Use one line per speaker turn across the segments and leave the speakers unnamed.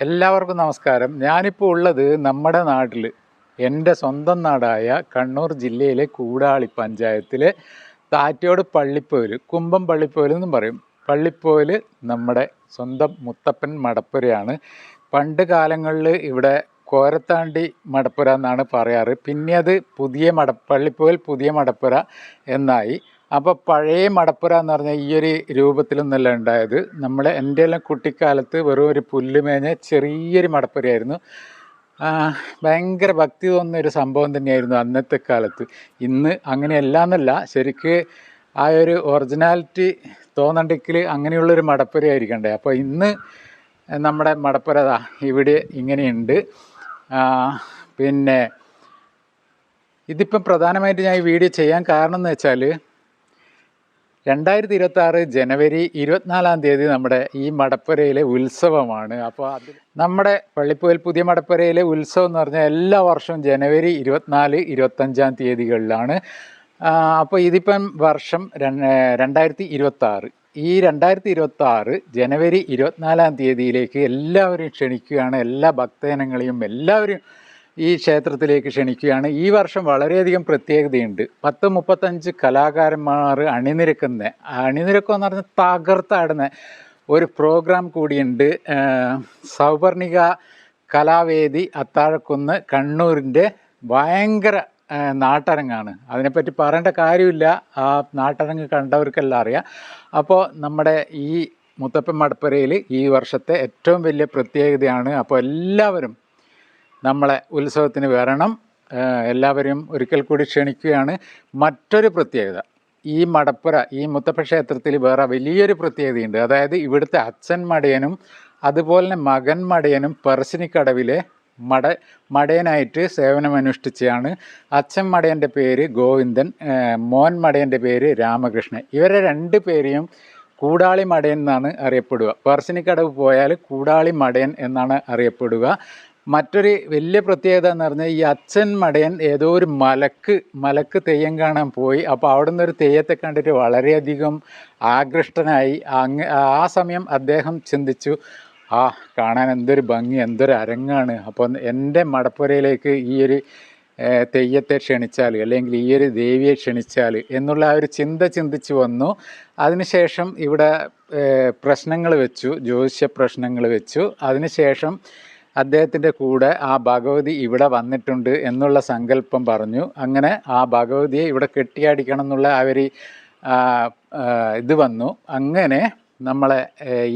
എല്ലാവർക്കും നമസ്കാരം. ഞാനിപ്പോൾ ഉള്ളത് നമ്മുടെ നാട്ടിൽ എന്റെ സ്വന്തം നാടായ കണ്ണൂർ ജില്ലയിലെ കൂടാളി പഞ്ചായത്തിലെ താറ്റോട് പള്ളിപ്പോയിൽ കുമ്പം പള്ളിപ്പോയിൽ എന്നും പറയും. പള്ളിപ്പോയിൽ നമ്മുടെ സ്വന്തം മുത്തപ്പൻ മടപ്പുരയാണ്. പണ്ട് കാലങ്ങളിൽ ഇവിടെ കോരത്താണ്ടി മടപ്പുര എന്നാണ് പറയാറ്. പിന്നെ അത് പുതിയ മട പള്ളിപ്പോയിൽ പുതിയ മടപ്പുര എന്നായി. അപ്പോൾ പഴയ മടപ്പുര എന്ന് പറഞ്ഞാൽ ഈ ഒരു രൂപത്തിലൊന്നല്ല ഉണ്ടായത്. നമ്മൾ എന്റെ എല്ലാം കുട്ടിക്കാലത്ത് വെറും ഒരു പുല്ല് മേഞ്ഞ ചെറിയൊരു മടപ്പുരയായിരുന്നു. ഭയങ്കര ഭക്തി തോന്നുന്ന ഒരു സംഭവം തന്നെയായിരുന്നു അന്നത്തെ കാലത്ത്. ഇന്ന് അങ്ങനെയല്ല എന്നല്ല ശരിക്ക് ആ ഒരു ഒറിജിനാലിറ്റി തോന്നണ്ടെങ്കിൽ അങ്ങനെയുള്ളൊരു മടപ്പുരയായിരിക്കണ്ടേ. അപ്പോൾ ഇന്ന് നമ്മുടെ മടപ്പുര ഇവിടെ ഇങ്ങനെയുണ്ട്. പിന്നെ ഇതിപ്പം പ്രധാനമായിട്ട് ഞാൻ ഈ വീഡിയോ ചെയ്യാൻ കാരണം എന്ന് വെച്ചാൽ രണ്ടായിരത്തി ഇരുപത്തി ആറ് ജനുവരി ഇരുപത്തിനാലാം തീയതി നമ്മുടെ ഈ മടപ്പുരയിലെ ഉത്സവമാണ്. അപ്പോൾ അത് നമ്മുടെ പള്ളിപ്പോയിൽ പുതിയ മടപ്പുരയിലെ ഉത്സവം എന്ന് പറഞ്ഞാൽ എല്ലാ വർഷവും ജനുവരി ഇരുപത്തിനാല് ഇരുപത്തഞ്ചാം തീയതികളിലാണ്. അപ്പോൾ ഇതിപ്പം വർഷം രണ്ട് രണ്ടായിരത്തി ഇരുപത്തി ആറ് ഈ രണ്ടായിരത്തി ഇരുപത്തി ആറ് ജനുവരി ഇരുപത്തിനാലാം തീയതിയിലേക്ക് എല്ലാവരും ക്ഷണിക്കുകയാണ്. എല്ലാ ഭക്തജനങ്ങളെയും എല്ലാവരും ഈ ക്ഷേത്രത്തിലേക്ക് ക്ഷണിക്കുകയാണ്. ഈ വർഷം വളരെയധികം പ്രത്യേകതയുണ്ട്. പത്ത് മുപ്പത്തഞ്ച് കലാകാരന്മാർ അണിനിരക്കുന്ന അണിനിരക്കം എന്ന് പറഞ്ഞാൽ തകർത്താടുന്ന ഒരു പ്രോഗ്രാം കൂടിയുണ്ട്. സൗവർണിക കലാവേദി അത്താഴക്കുന്ന് കണ്ണൂരിന്റെ ഭയങ്കര നാട്ടരങ്ങാണ്. അതിനെപ്പറ്റി പറയേണ്ട കാര്യമില്ല. ആ നാട്ടരങ്ങ് കണ്ടവർക്കെല്ലാം അറിയാം. അപ്പോൾ നമ്മുടെ ഈ മുത്തപ്പൻ മടപ്പുരയിൽ ഈ വർഷത്തെ ഏറ്റവും വലിയ പ്രത്യേകതയാണ്. അപ്പോൾ എല്ലാവരും നമ്മളെ ഉത്സവത്തിന് വരണം. എല്ലാവരെയും ഒരിക്കൽ കൂടി ക്ഷണിക്കുകയാണ്. മറ്റൊരു പ്രത്യേകത ഈ മടപ്പുര ഈ മുത്തപ്പ ക്ഷേത്രത്തിൽ വേറെ വലിയൊരു പ്രത്യേകതയുണ്ട്. അതായത് ഇവിടുത്തെ അച്ഛൻ മടയനും അതുപോലെ തന്നെ മകൻ മടയനും പറശ്ശിനിക്കടവിലെ മട മടയനായിട്ട് സേവനമനുഷ്ഠിച്ചാണ് അച്ഛൻ മടയന്റെ പേര് ഗോവിന്ദൻ മോൻ മടയന്റെ പേര് രാമകൃഷ്ണൻ. ഇവരെ രണ്ട് പേരെയും കൂടാളി മടയൻ എന്നാണ് അറിയപ്പെടുക. പറശ്ശിനിക്കടവ് പോയാൽ കൂടാളി മടയൻ എന്നാണ് അറിയപ്പെടുക. മറ്റൊരു വലിയ പ്രത്യേകത എന്ന് പറഞ്ഞാൽ ഈ അച്ഛൻ മടയൻ ഏതോ ഒരു മലക്ക് മലക്ക് തെയ്യം കാണാൻ പോയി. അപ്പോൾ അവിടെ നിന്ന് ഒരു തെയ്യത്തെ കണ്ടിട്ട് വളരെയധികം ആകൃഷ്ടനായി. അങ്ങ് ആ സമയം അദ്ദേഹം ചിന്തിച്ചു ആ കാണാൻ എന്തൊരു ഭംഗി എന്തൊരു അരങ്ങാണ്. അപ്പോൾ എന്റെ മടപ്പുരയിലേക്ക് ഈ ഒരു തെയ്യത്തെ ക്ഷണിച്ചാൽ അല്ലെങ്കിൽ ഈ ഒരു ദേവിയെ ക്ഷണിച്ചാൽ എന്നുള്ള ആ ഒരു ചിന്ത ചിന്തിച്ചു വന്നു. അതിനുശേഷം ഇവിടെ പ്രശ്നങ്ങൾ വെച്ചു ജ്യോതിഷ പ്രശ്നങ്ങൾ വെച്ചു. അതിനുശേഷം അദ്ദേഹത്തിന്റെ കൂടെ ആ ഭഗവതി ഇവിടെ വന്നിട്ടുണ്ട് എന്നുള്ള സങ്കല്പം പറഞ്ഞു. അങ്ങനെ ആ ഭഗവതിയെ ഇവിടെ കെട്ടിയാടിക്കണം എന്നുള്ള ആ ഒരു ഇത് വന്നു. അങ്ങനെ നമ്മളെ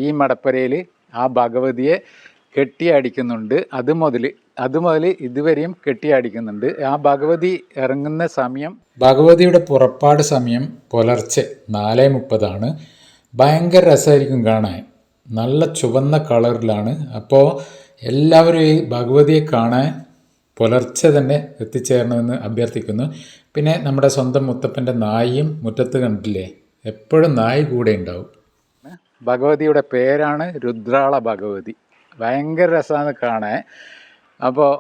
ഈ മടപ്പരയിൽ ആ ഭഗവതിയെ കെട്ടിയാടിക്കുന്നുണ്ട്. അത് മുതൽ അത് മുതൽ ഇതുവരെയും കെട്ടിയാടിക്കുന്നുണ്ട്. ആ ഭഗവതി ഇറങ്ങുന്ന സമയം ഭഗവതിയുടെ പുറപ്പാട് സമയം പുലർച്ചെ നാല് മുപ്പതാണ്. ഭയങ്കര രസമായിരിക്കും കാണാൻ. നല്ല ചുവന്ന കളറിലാണ്. അപ്പോൾ എല്ലാവരും ഈ ഭഗവതിയെ കാണാൻ പുലർച്ചെ തന്നെ എത്തിച്ചേരണമെന്ന് അഭ്യർത്ഥിക്കുന്നു. പിന്നെ നമ്മുടെ സ്വന്തം മുത്തപ്പന്റെ നായിയും മുറ്റത്ത് കണ്ടില്ലേ? എപ്പോഴും നായി കൂടെ ഉണ്ടാവും. ഭഗവതിയുടെ പേരാണ് രുദ്രാള ഭഗവതി. ഭയങ്കര രസമാണ് കാണാൻ. അപ്പോൾ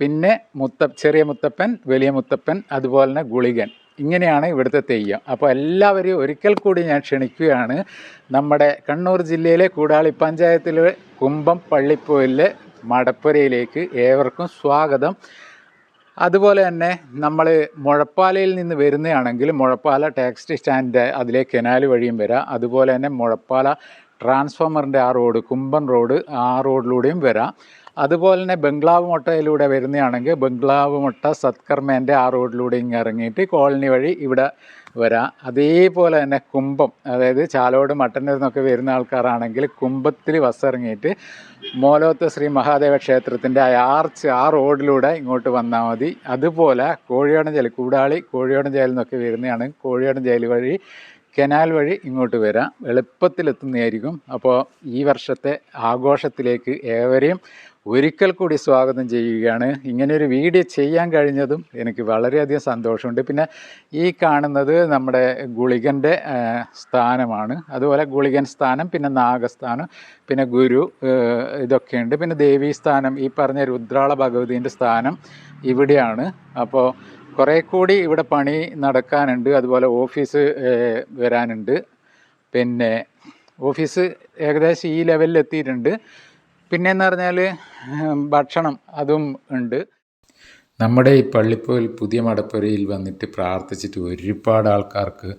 പിന്നെ മുത്ത ചെറിയ മുത്തപ്പൻ വലിയ മുത്തപ്പൻ അതുപോലെ തന്നെ ഗുളികൻ. ഇങ്ങനെയാണ് ഇവിടുത്തെ തെയ്യം. അപ്പോൾ എല്ലാവരെയും ഒരിക്കൽ കൂടി ഞാൻ ക്ഷണിക്കുകയാണ്. നമ്മുടെ കണ്ണൂർ ജില്ലയിലെ കൂടാളി പഞ്ചായത്തിലെ കുമ്പം പള്ളിപ്പോയിലെ മടപ്പുരയിലേക്ക് ഏവർക്കും സ്വാഗതം. അതുപോലെ തന്നെ നമ്മൾ മുഴപ്പാലയിൽ നിന്ന് വരുന്നതാണെങ്കിൽ മുഴപ്പാല ടാക്സി സ്റ്റാൻഡ് അതിലെ കനാൽ വഴിയും വരാം. അതുപോലെ തന്നെ മുഴപ്പാല ട്രാൻസ്ഫോമറിന്റെ ആ റോഡ് കുമ്പൻ റോഡ് ആ റോഡിലൂടെയും വരാം. അതുപോലെ തന്നെ ബംഗ്ലാവ് മുട്ടയിലൂടെ വരുന്നതാണെങ്കിൽ ബംഗ്ലാവ് മുട്ട സത്കർമ്മേന്റെ ആ റോഡിലൂടെ ഇങ്ങ് ഇറങ്ങിയിട്ട് കോളനി വഴി ഇവിടെ വരാം. അതേപോലെ തന്നെ കുംഭം അതായത് ചാലോട് മട്ടന്നൂരിൽ നിന്നൊക്കെ വരുന്ന ആൾക്കാരാണെങ്കിൽ കുംഭത്തിൽ വസ്സിറങ്ങിയിട്ട് മോലോത്ത ശ്രീ മഹാദേവ ക്ഷേത്രത്തിന്റെ ആ ആർച്ച് ആ റോഡിലൂടെ ഇങ്ങോട്ട് വന്നാൽ മതി. അതുപോലെ കോഴിയോടൻ ജയിൽ കൂടാളി കോഴിയോടൻ ജയിലിൽ നിന്നൊക്കെ വരുന്നതാണ്. കോഴിയോടൻ ജയിൽ വഴി കനാൽ വഴി ഇങ്ങോട്ട് വരാം. എളുപ്പത്തിലെത്തുന്നതായിരിക്കും. അപ്പോൾ ഈ വർഷത്തെ ആഘോഷത്തിലേക്ക് ഏവരെയും ഒരിക്കൽ കൂടി സ്വാഗതം ചെയ്യുകയാണ്. ഇങ്ങനെയൊരു വീഡിയോ ചെയ്യാൻ കഴിഞ്ഞതും എനിക്ക് വളരെയധികം സന്തോഷമുണ്ട്. പിന്നെ ഈ കാണുന്നത് നമ്മുടെ ഗുളികന്റെ സ്ഥാനമാണ്. അതുപോലെ ഗുളികൻ സ്ഥാനം പിന്നെ നാഗസ്ഥാനം പിന്നെ ഗുരു ഇതൊക്കെയുണ്ട്. പിന്നെ ദേവീ സ്ഥാനം ഈ പറഞ്ഞ രുദ്രാള ഭഗവതീന്റെ സ്ഥാനം ഇവിടെയാണ്. അപ്പോൾ കുറേ കൂടി ഇവിടെ പണി നടക്കാനുണ്ട്. അതുപോലെ ഓഫീസ് വരാനുണ്ട്. പിന്നെ ഓഫീസ് ഏകദേശം ഈ ലെവലിൽ എത്തിയിട്ടുണ്ട് പിന്നെന്ന് പറഞ്ഞാൽ ഭക്ഷണം അതും ഉണ്ട്. നമ്മുടെ ഈ പള്ളിപ്പോയിൽ പുതിയ മടപ്പുരയിൽ വന്നിട്ട് പ്രാർത്ഥിച്ചിട്ട് ഒരുപാട് ആൾക്കാർക്ക്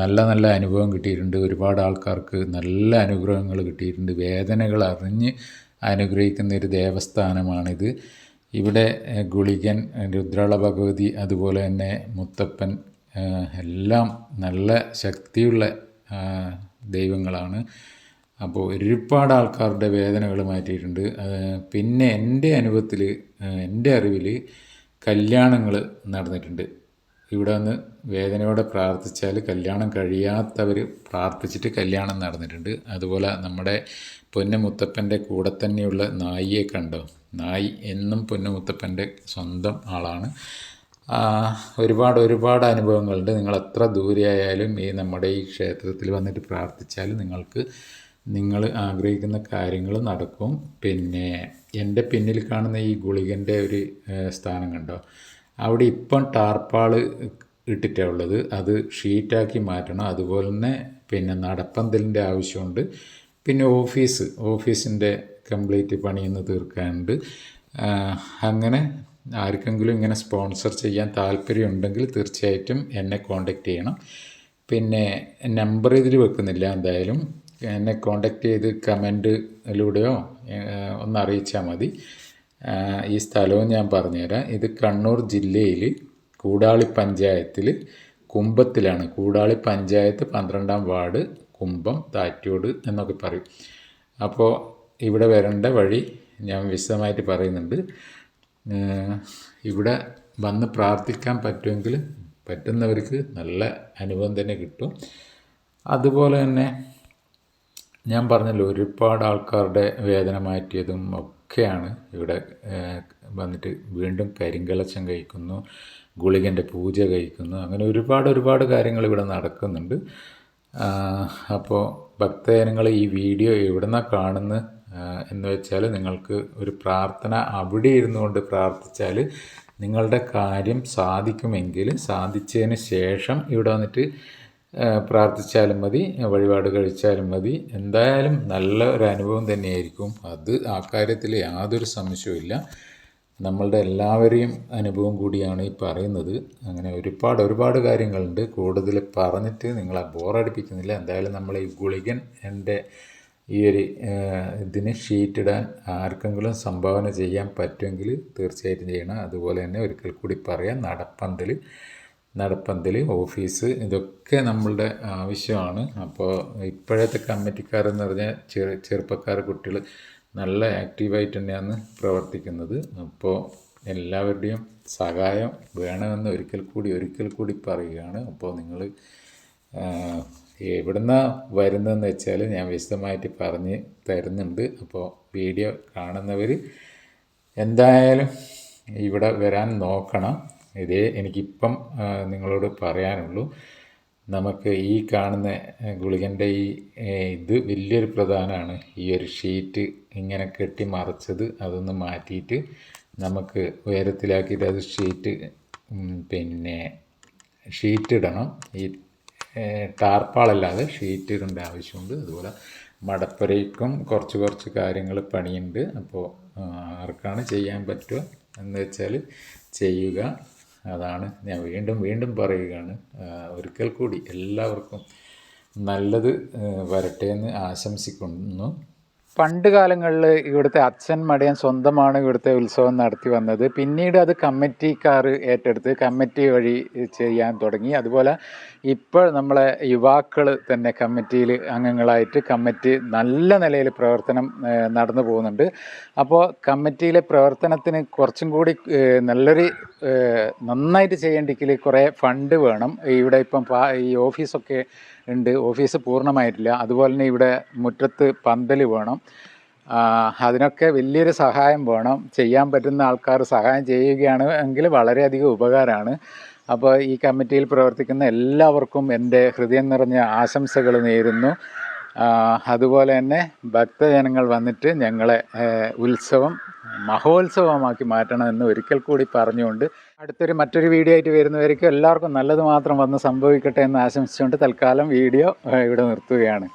നല്ല നല്ല അനുഭവം കിട്ടിയിട്ടുണ്ട്. ഒരുപാട് ആൾക്കാർക്ക് നല്ല അനുഗ്രഹങ്ങൾ കിട്ടിയിട്ടുണ്ട്. വേദനകൾ അറിഞ്ഞ് അനുഗ്രഹിക്കുന്ന ഒരു ദേവസ്ഥാനമാണിത്. ഇവിടെ ഗുളികൻ രുദ്രാള ഭഗവതി അതുപോലെ തന്നെ മുത്തപ്പൻ എല്ലാം നല്ല ശക്തിയുള്ള ദൈവങ്ങളാണ്. അപ്പോൾ ഒരുപാട് ആൾക്കാരുടെ വേദനകൾ മാറ്റിയിട്ടുണ്ട്. പിന്നെ എന്റെ അനുഭവത്തിൽ എന്റെ അറിവിൽ കല്യാണങ്ങൾ നടന്നിട്ടുണ്ട്. ഇവിടെ വന്ന് വേദനയോടെ പ്രാർത്ഥിച്ചാൽ കല്യാണം കഴിയാത്തവർ പ്രാർത്ഥിച്ചിട്ട് കല്യാണം നടന്നിട്ടുണ്ട്. അതുപോലെ നമ്മുടെ പൊന്നമുത്തപ്പന്റെ കൂടെ തന്നെയുള്ള നായിയെ കണ്ടോ? നായി എന്നും പൊന്നമുത്തപ്പന്റെ സ്വന്തം ആളാണ്. ഒരുപാട് ഒരുപാട് അനുഭവങ്ങളുണ്ട്. നിങ്ങൾ എത്ര ദൂരെയായാലും ഈ നമ്മുടെ ഈ ക്ഷേത്രത്തിൽ വന്നിട്ട് പ്രാർത്ഥിച്ചാൽ നിങ്ങൾക്ക് നിങ്ങൾ ആഗ്രഹിക്കുന്ന കാര്യങ്ങൾ നടക്കും. പിന്നെ എന്റെ പിന്നിൽ കാണുന്ന ഈ ഗുളികന്റെ ഒരു സ്ഥാനം കണ്ടോ? അവിടെ ഇപ്പം ടാർപ്പാൾ ഇട്ടിട്ടാണ് ഉള്ളത്. അത് ഷീറ്റാക്കി മാറ്റണം. അതുപോലെ തന്നെ പിന്നെ നടപ്പന്തലിന്റെ ആവശ്യമുണ്ട്. പിന്നെ ഓഫീസ് ഓഫീസിന്റെ കംപ്ലീറ്റ് പണിയൊന്ന് തീർക്കാനുണ്ട്. അങ്ങനെ ആർക്കെങ്കിലും ഇങ്ങനെ സ്പോൺസർ ചെയ്യാൻ താല്പര്യമുണ്ടെങ്കിൽ തീർച്ചയായിട്ടും എന്നെ കോണ്ടാക്ട് ചെയ്യണം. പിന്നെ നമ്പർ ഇതിൽ വെക്കുന്നില്ല എന്തായാലും. എന്നെ കോണ്ടാക്ട് ചെയ്ത് കമന്റിലൂടെയോ ഒന്ന് അറിയിച്ചാൽ മതി. ഈ സ്ഥലവും ഞാൻ പറഞ്ഞുതരാം. ഇത് കണ്ണൂർ ജില്ലയിൽ കൂടാളി പഞ്ചായത്തിൽ കുമ്പത്തിലാണ് കൂടാളി പഞ്ചായത്ത് പന്ത്രണ്ടാം വാർഡ് കുമ്പം താറ്റോട് എന്നൊക്കെ പറയും. അപ്പോൾ ഇവിടെ വരേണ്ട വഴി ഞാൻ വിശദമായിട്ട് പറയുന്നുണ്ട്. ഇവിടെ വന്ന് പ്രാർത്ഥിക്കാൻ പറ്റുമെങ്കിൽ പറ്റുന്നവർക്ക് നല്ല അനുഭവം തന്നെ കിട്ടും. അതുപോലെ തന്നെ ഞാൻ പറഞ്ഞല്ലോ ഒരുപാട് ആൾക്കാരുടെ വേദന മാറ്റിയതും ഒക്കെയാണ് ഇവിടെ വന്നിട്ട് വീണ്ടും കരിങ്കലച്ചം കഴിക്കുന്നു ഗുളികന്റെ പൂജ കഴിക്കുന്നു അങ്ങനെ ഒരുപാട് ഒരുപാട് കാര്യങ്ങൾ ഇവിടെ നടക്കുന്നുണ്ട്. അപ്പോൾ ഭക്തജനങ്ങൾ ഈ വീഡിയോ എവിടെ നിന്നാണ് കാണുന്നത് എന്ന് വെച്ചാൽ നിങ്ങൾക്ക് ഒരു പ്രാർത്ഥന അവിടെ ഇരുന്നു കൊണ്ട് പ്രാർത്ഥിച്ചാൽ നിങ്ങളുടെ കാര്യം സാധിക്കുമെങ്കിൽ സാധിച്ചതിന് ശേഷം ഇവിടെ വന്നിട്ട് പ്രാർത്ഥിച്ചാലും മതി വഴിപാട് കഴിച്ചാലും മതി. എന്തായാലും നല്ല ഒരു അനുഭവം തന്നെയായിരിക്കും. അത് ആ കാര്യത്തിൽ യാതൊരു സംശയവുമില്ല നമ്മളുടെ എല്ലാവരെയും അനുഭവം കൂടിയാണ് ഈ പറയുന്നത്. അങ്ങനെ ഒരുപാട് ഒരുപാട് കാര്യങ്ങളുണ്ട്. കൂടുതൽ പറഞ്ഞിട്ട് നിങ്ങളെ ബോറടിപ്പിക്കുന്നില്ല. എന്തായാലും നമ്മൾ ഈ ഗുളികൻ എന്റെ ഈ ഒരു ഇതിന് ഷീറ്റിടാൻ ആർക്കെങ്കിലും സംഭാവന ചെയ്യാൻ പറ്റുമെങ്കിൽ തീർച്ചയായിട്ടും ചെയ്യണം. അതുപോലെ തന്നെ ഒരിക്കൽ കൂടി പറയാം നടപ്പന്തൽ. നടപ്പന്തൽ ഓഫീസ് ഇതൊക്കെ നമ്മളുടെ ആവശ്യമാണ്. അപ്പോൾ ഇപ്പോഴത്തെ കമ്മിറ്റിക്കാരെന്ന് പറഞ്ഞാൽ ചെറു ചെറുപ്പക്കാർ കുട്ടികൾ നല്ല ആക്റ്റീവായിട്ട് തന്നെയാണ് പ്രവർത്തിക്കുന്നത്. അപ്പോൾ എല്ലാവരുടെയും സഹായം വേണമെന്ന് ഒരിക്കൽ കൂടി ഒരിക്കൽ കൂടി പറയുകയാണ്. അപ്പോൾ നിങ്ങൾ എവിടുന്ന വരുന്നതെന്ന് വെച്ചാൽ ഞാൻ വിശദമായിട്ട് പറഞ്ഞ് തരുന്നുണ്ട്. അപ്പോൾ വീഡിയോ കാണുന്നവർ എന്തായാലും ഇവിടെ വരാൻ നോക്കണം. ഇതേ എനിക്കിപ്പം നിങ്ങളോട് പറയാനുള്ളൂ. നമുക്ക് ഈ കാണുന്ന ഗുളികന്റെ ഈ ഇത് വലിയൊരു പ്രധാനമാണ്. ഈ ഒരു ഷീറ്റ് ഇങ്ങനെ കെട്ടി മറച്ചത് അതൊന്ന് മാറ്റിയിട്ട് നമുക്ക് ഉയരത്തിലാക്കിയിട്ട് അത് ഷീറ്റ് പിന്നെ ഷീറ്റ് ഇടണം. ഈ ടാർപ്പാളല്ലാതെ ഷീറ്റ് ഇടേണ്ട ആവശ്യമുണ്ട്. അതുപോലെ മടപ്പുരയ്ക്കും കുറച്ച് കുറച്ച് കാര്യങ്ങൾ പണിയുണ്ട്. അപ്പോൾ ആർക്കാണ് ചെയ്യാൻ പറ്റുക എന്ന് വെച്ചാൽ ചെയ്യുക. അതാണ്. ഞാൻ വീണ്ടും വീണ്ടും പറയുകയാണ് ഒരിക്കൽ കൂടി എല്ലാവർക്കും നല്ലത് വരട്ടെ എന്ന് ആശംസിക്കുന്നു. പണ്ട് കാലങ്ങളിൽ ഇവിടുത്തെ അച്ഛൻ മടയൻ സ്വന്തമാണ് ഇവിടുത്തെ ഉത്സവം നടത്തി വന്നത്. പിന്നീട് അത് കമ്മിറ്റിക്കാർ ഏറ്റെടുത്ത് കമ്മിറ്റി വഴി ചെയ്യാൻ തുടങ്ങി. അതുപോലെ ഇപ്പോൾ നമ്മളെ യുവാക്കൾ തന്നെ കമ്മിറ്റിയിൽ അംഗങ്ങളായിട്ട് കമ്മിറ്റി നല്ല നിലയിൽ പ്രവർത്തനം നടന്നു പോകുന്നുണ്ട്. അപ്പോൾ കമ്മിറ്റിയിലെ പ്രവർത്തനത്തിന് കുറച്ചും കൂടി നല്ലൊരു നന്നായിട്ട് ചെയ്യേണ്ടെങ്കിൽ കുറേ ഫണ്ട് വേണം. ഇവിടെ ഇപ്പം ഈ ഓഫീസൊക്കെ ഉണ്ട്. ഓഫീസ് പൂർണമായിട്ടില്ല. അതുപോലെ തന്നെ ഇവിടെ മുറ്റത്ത് പന്തൽ വേണം. അതിനൊക്കെ വലിയൊരു സഹായം വേണം. ചെയ്യാൻ പറ്റുന്ന ആൾക്കാർ സഹായം ചെയ്യുകയാണ് എങ്കിൽ വളരെയധികം ഉപകാരമാണ്. അപ്പോൾ ഈ കമ്മിറ്റിയിൽ പ്രവർത്തിക്കുന്ന എല്ലാവർക്കും എന്റെ ഹൃദയം നിറഞ്ഞ ആശംസകൾ നേരുന്നു. അതുപോലെ തന്നെ ഭക്തജനങ്ങൾ വന്നിട്ട് ഞങ്ങളെ ഉത്സവം മഹോത്സവമാക്കി മാറ്റണമെന്ന് ഒരിക്കൽ കൂടി പറഞ്ഞുകൊണ്ട് അടുത്തൊരു മറ്റൊരു വീഡിയോ ആയിട്ട് വരുന്നവരേക്കും എല്ലാവർക്കും നല്ലത് മാത്രം വന്ന് സംഭവിക്കട്ടെ എന്ന് ആശംസിച്ചുകൊണ്ട് തൽക്കാലം വീഡിയോ ഇവിടെ നിർത്തുകയാണ്.